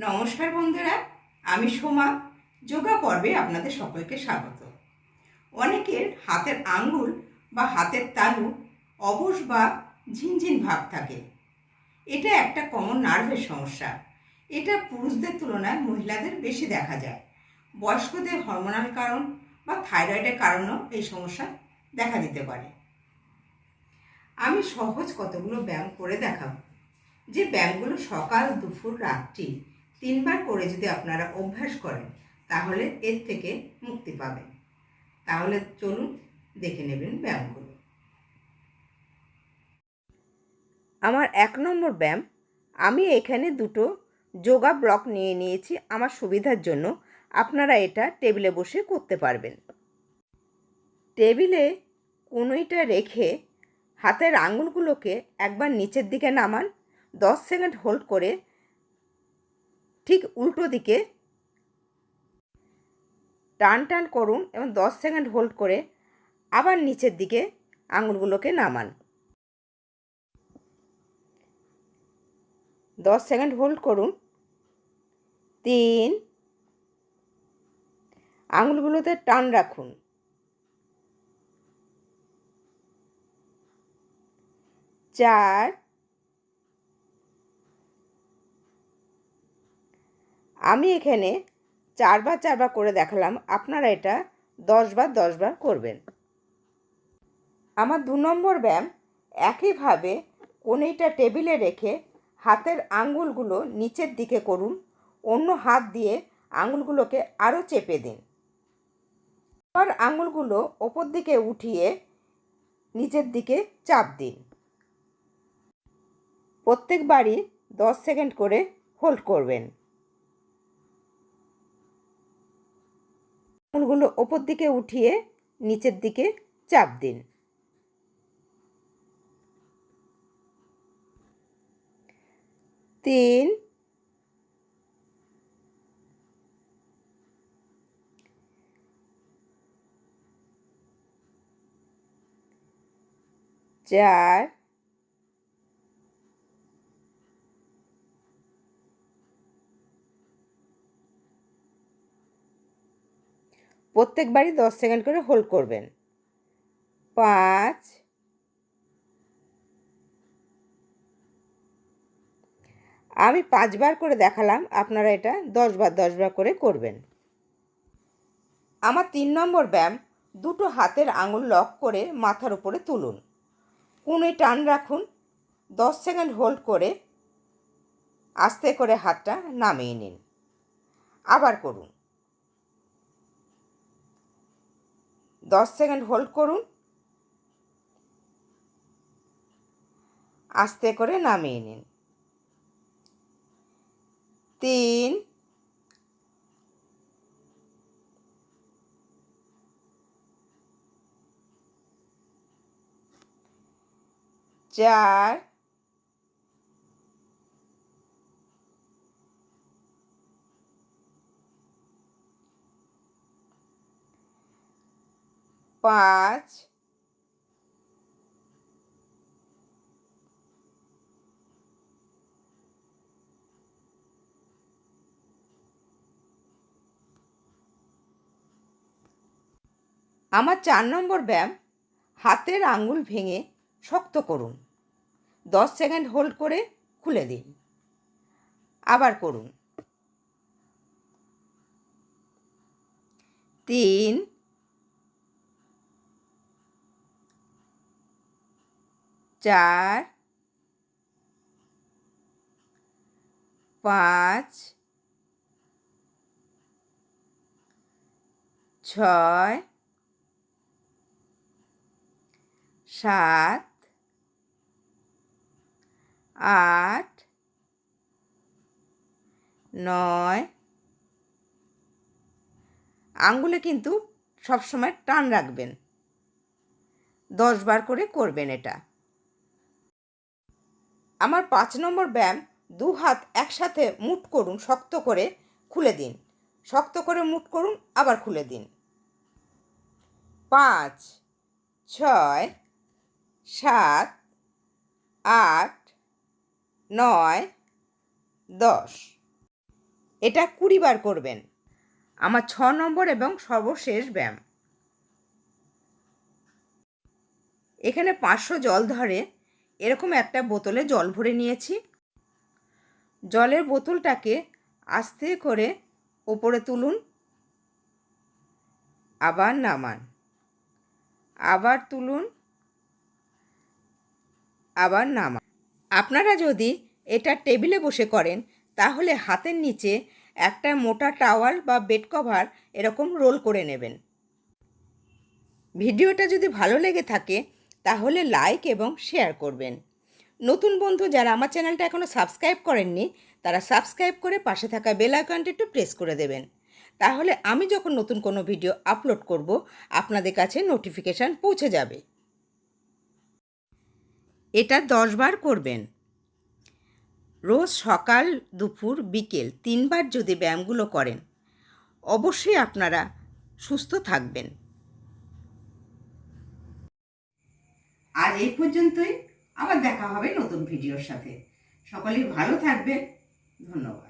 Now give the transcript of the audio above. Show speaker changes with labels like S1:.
S1: নমস্কার বন্ধুরা, আমি সোমা। যোগা পর্বে আপনাদের সকলকে স্বাগত। অনেকের হাতের আঙ্গুল বা হাতের তালু অবশ বা ঝিনঝিন ভাব থাকে। এটা একটা কমন নার্ভের সমস্যা। এটা পুরুষদের তুলনায় মহিলাদের বেশি দেখা যায়। বয়স্কদের হরমোনাল কারণ বা থাইরয়েডের কারণেও এই সমস্যা দেখা দিতে পারে। আমি সহজ কতগুলো ব্যায়াম করে দেখাবো। যে ব্যায়ামগুলো সকাল, দুপুর, রাত্রি তিনবার করে যদি আপনারা অভ্যাস করেন, তাহলে এর থেকে মুক্তি পাবেন। তাহলে চলুন দেখে নেবেন ব্যায়ামগুলো।
S2: আমার এক নম্বর ব্যায়াম, আমি এখানে দুটো যোগা ব্লক নিয়ে নিয়েছি। আমার সুবিধার জন্য আপনারা এটা টেবিলে বসে করতে পারবেন। টেবিলে কোনোইটা রেখে হাতের আঙুলগুলোকে একবার নিচের দিকে নামান, দশ সেকেন্ড হোল্ড করে ঠিক উল্টো দিকে টান টান করুন এবং দশ সেকেন্ড হোল্ড করে আবার নিচের দিকে আঙুলগুলোকে নামান। দশ সেকেন্ড হোল্ড করুন। তিন, আঙুলগুলোতে টান রাখুন। চার আমি এখানে চারবার চারবার করে দেখালাম, আপনারা এটা দশবার দশবার করবেন। আমার দু নম্বর ব্যায়াম একইভাবে কোনেটা টেবিলে রেখে হাতের আঙ্গুলগুলো নিচের দিকে করুন, অন্য হাত দিয়ে আঙুলগুলোকে আরও চেপে দিন। এবার আঙুলগুলো ওপর দিকে উঠিয়ে নিচের দিকে চাপ দিন। প্রত্যেকবারই দশ সেকেন্ড করে হোল্ড করবেন। আঙুলগুলো ওপর দিকে উঠিয়ে নিচের দিকে চাপ দিন। তিন চার প্রত্যেকবারই দশ সেকেন্ড করে হোল্ড করবেন। পাঁচ, আমি পাঁচবার করে দেখালাম, আপনারা এটা দশবার দশবার করে করবেন। আমার তিন নম্বর ব্যায়াম, দুটো হাতের আঙুল লক করে মাথার উপরে তুলুন। কোনোই টান রাখুন, দশ সেকেন্ড হোল্ড করে আস্তে করে হাতটা নামিয়ে নিন। আবার করুন। দশ সেকেন্ড হোল্ড করুন। আস্তে করে নামিয়ে নিন। তিন চার পাঁচ, আমার চার নম্বর ব্যায়াম, হাতের আঙ্গুল ভেঙে শক্ত করুন। দশ সেকেন্ড হোল্ড করে খুলে দিন। আবার করুন। তিন চার, পাঁচ, ছয়, সাত, আট, নয়। আঙ্গুলে কিন্তু সবসময় টান রাখবেন। দশ বার করে করবেন এটা। আমার পাঁচ নম্বর ব্যায়াম দু হাত একসাথে মুট করুন, শক্ত করে খুলে দিন। শক্ত করে মুট করুন, আবার খুলে দিন। পাঁচ, ছয়, সাত, আট, নয়, দশ। এটা কুড়ি বার করবেন। আমার ছ নম্বর এবং সর্বশেষ ব্যায়াম। এখানে পাঁচশো জল ধরে এরকম একটা বোতলে জল ভরে নিয়েছি। জলের বোতলটাকে আস্তে করে ওপরে তুলুন। আবার নামান। আবার তুলুন। আবার নামান। আপনারা যদি এটা টেবিলে বসে করেন, তাহলে হাতের নিচে একটা মোটা টাওয়াল বা বেড কভার এরকম রোল করে নেবেন। ভিডিওটা যদি ভালো লেগে থাকে তাহলে লাইক এবং শেয়ার করবেন। নতুন বন্ধু যারা আমার চ্যানেলটা এখনও সাবস্ক্রাইব করেননি, তারা সাবস্ক্রাইব করে পাশে থাকা বেল আইকনটি একটু প্রেস করে দেবেন। তাহলে আমি যখন নতুন কোনো ভিডিও আপলোড করব, আপনাদের কাছে নোটিফিকেশান পৌঁছে যাবে। এটা দশ বার করবেন। রোজ সকাল, দুপুর, বিকেল তিনবার যদি ব্যায়ামগুলো করেন, অবশ্যই আপনারা সুস্থ থাকবেন।
S1: আজ এই পর্যন্তই। আবার দেখা হবে নতুন ভিডিওর সাথে। সকলেই ভালো থাকবেন। ধন্যবাদ।